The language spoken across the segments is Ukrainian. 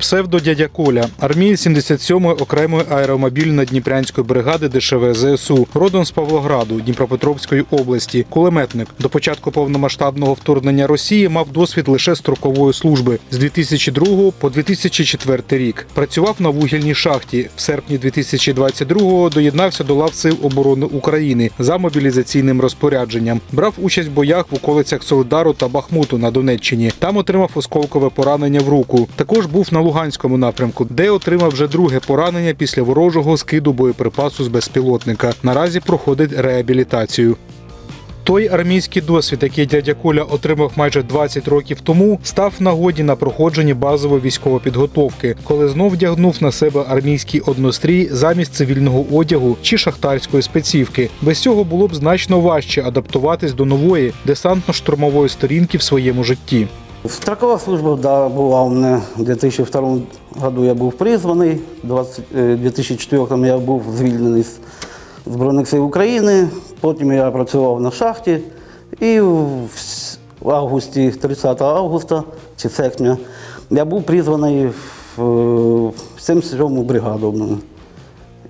Псевдо дядя Коля, армія 77-ї окремої аеромобільно-дніпрянської бригади ДШВ ЗСУ, родом з Павлограду, Дніпропетровської області, кулеметник. До початку повномасштабного вторгнення Росії мав досвід лише строкової служби з 2002 по 2004 рік. Працював на вугільній шахті. В серпні 2022-го доєднався до лав Сил оборони України за мобілізаційним розпорядженням. Брав участь в боях в околицях Солидару та Бахмуту на Донеччині. Там отримав осколкове поранення в руку. Також був на Луганському напрямку, де отримав вже друге поранення після ворожого скиду боєприпасу з безпілотника. Наразі проходить реабілітацію. Той армійський досвід, який дядя Коля отримав майже 20 років тому, став нагоді на проходженні базової військової підготовки, коли знов вдягнув на себе армійський однострій замість цивільного одягу чи шахтарської спецівки. Без цього було б значно важче адаптуватись до нової десантно-штурмової сторінки в своєму житті. Строковая служба, да, была у меня в 2002 году я був призваний, в 20 е, 2004 я був звільнений з Збройних сил України, потім я працював на шахті і в августі, 30 августа чи серпня, я був призваний в е, 77-му бригаду. ну.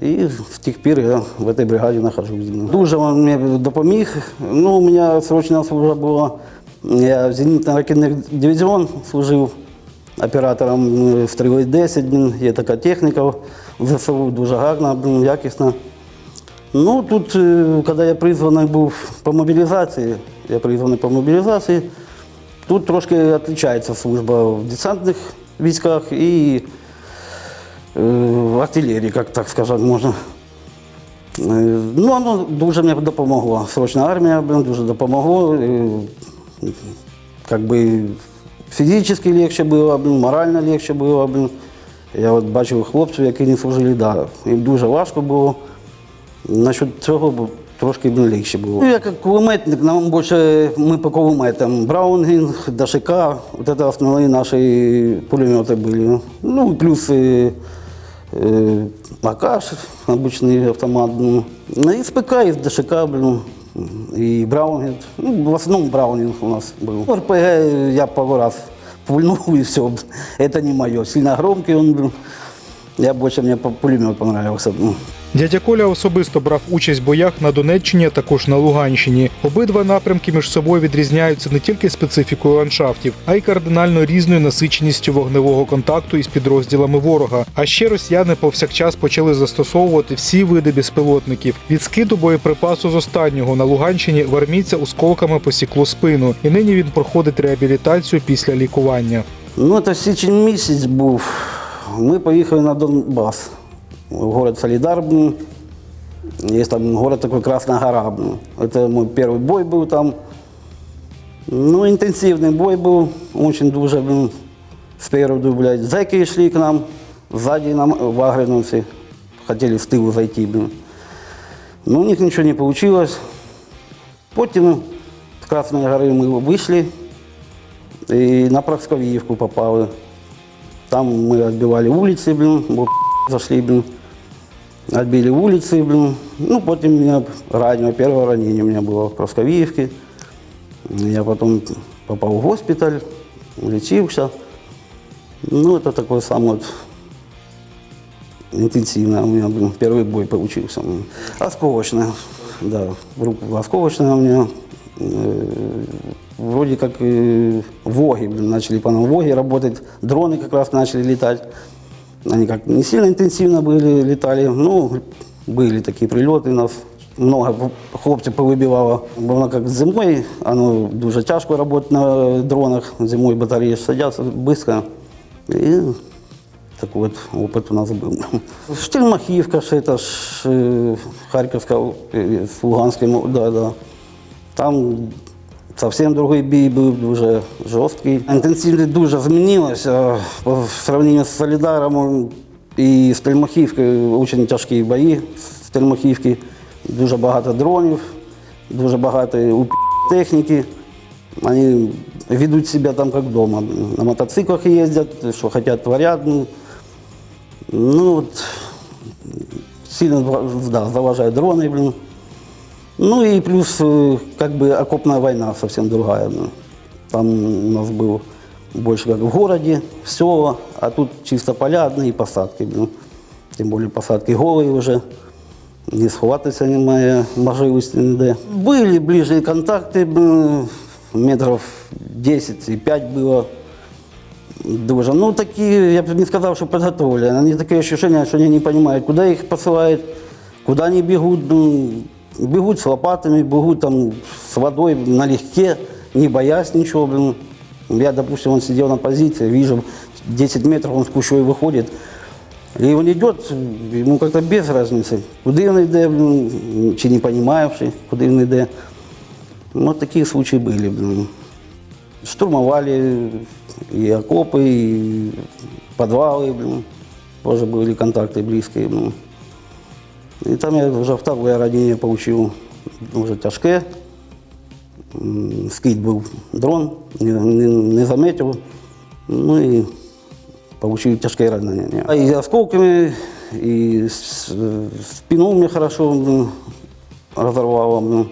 І з тих пір я в цій бригаді нахожусь. Дуже він мені допоміг. Ну, у мене срочна служба була. Я в зенітно-ракетний дивізіон служив оператором е, стріли 10. Є така техніка в ЗСУ, дуже гарна, якісна. Ну, тут, е, коли я призваний був по мобілізації, я призваний по мобілізації, тут трошки відрізняється служба в десантних військах і е, в артилерії, як так сказати, можна. Е, Ну, воно дуже мені допомогло. Срочна армія дуже допомогло Е, Как бы фізично легше було, блин, морально легше було. Блин. Я от бачив хлопців, які не служили, да, їм дуже важко було. Насчет цього бу- трошки блин, легше було. Ну, я як кулеметник, нам більше ми по кулеметам. Браунінг, ДШК, вот это основні наші пулемети були. Ну, плюс е, е, АКаш, обычный автомат. Ну, на СПК, и ДШК, блин, и Браунинг. Ну, в основном Браунинг у нас был. РПГ я пару раз пульнул и все. Это не мое. Сильно громкий он был. Я больше, мне по- пулемет понравился. Дядя Коля особисто брав участь в боях на Донеччині, а також на Луганщині. Обидва напрямки між собою відрізняються не тільки специфікою ландшафтів, а й кардинально різною насиченістю вогневого контакту із підрозділами ворога. А ще росіяни повсякчас почали застосовувати всі види безпілотників. Від скиду боєприпасу з останнього на Луганщині в армійця осколками посікло спину, і нині він проходить реабілітацію після лікування. Ну, це січень місяць був. Ми поїхали на Донбас, город Солидар. блин. Есть там город такой Красная гора. блин. Это мой первый бой был там. Ну, интенсивный бой был, очень дуже, блин, спереду, блядь. Зеки шли к нам, сзади нам вагриновцы хотели с тылу зайти, блин. Но у них ничего не получилось. Потім з Красної гори ми вийшли і на Просковіївку попали. Там мы отбивали улицы, блин, бо зашли, блин. Отбили улицы, блин. Ну, потім у меня ранение, первое ранение у меня было в Просковіївці. Я потом попал в госпиталь, лечился. Ну, это такой самый вот интенсивный у меня, блин, первый бой получился. блин. Осколочная, да, в руку осколочная у меня. Э, Вроде как э, ВОГи, блин, начали по нам ВОГи работать, дроны как раз начали летать. Они как не сильно интенсивно были, летали, ну, были такие прильоти у нас. Много хлопців повибивало. Бо воно як зимою, воно дуже тяжко працювати на дронах. Зимою батареї ж садяться швидко. І такой вот опыт у нас был. Штельмахівка, ж это ж э, Харьковская, э, с Луганской, ну, да, да. Там зовсім другий бій був дуже жорсткий. Інтенсивність дуже змінилася по сравнению з Солідаром і Стельмахівкою. Дуже тяжкі бої з Стельмахівки. Дуже багато дронів, дуже багато техніки. Вони ведуть себе там як вдома. На мотоциклах їздять, що хочуть, творять. Ну, ну от, сильно да, заважають дрони, блин. Ну и плюс, э, как бы окопная война совсем другая. ну. Там у нас был больше как в городе, все, а тут чисто поля одни и посадки. блин. Тим більше посадки голі вже, не сховатися немає можливості ніде. Були ближні контакти, блин, метрів 10 і 5 було. Дуже. Ну, такі, я б не сказав, що підготовлені. Вони таке відчуття, що вони не розуміють, куди їх посилають, куди вони бігуть. Ну, бегут с лопатами, бегут там с водой налегке, не боясь ничего. Блин. Я, допустим, он сидел на позиции, вижу, 10 метров он с кущой выходит, и он идет, ему как-то без разницы, куда он идет, блин, чи не понимающий, куда он идет. Вот такие случаи были. Блин. Штурмовали и окопы, и подвалы, блин. Тоже были контакты близкие. Блин. І там я вже второе ранення отримав дуже тяжке. Скид був дрон, не, не, не заметив. Ну і отримав тяжке ранення. А І осколками, і спину мені хорошо розорвало.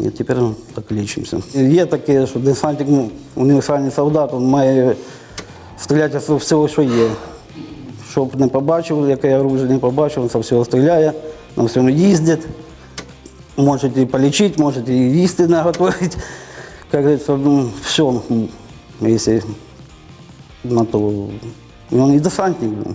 І тепер так лічимося. Є таке, що десантник, ну, універсальний солдат, він має стріляти з всього, що є. Щоб не побачив, яке оружие не побачив, він всього стріляє, на всьому їздить. Може і полічити, може і їсти наготовити. Як говориться, ну, все, якщо на то. Він і десантник. ну.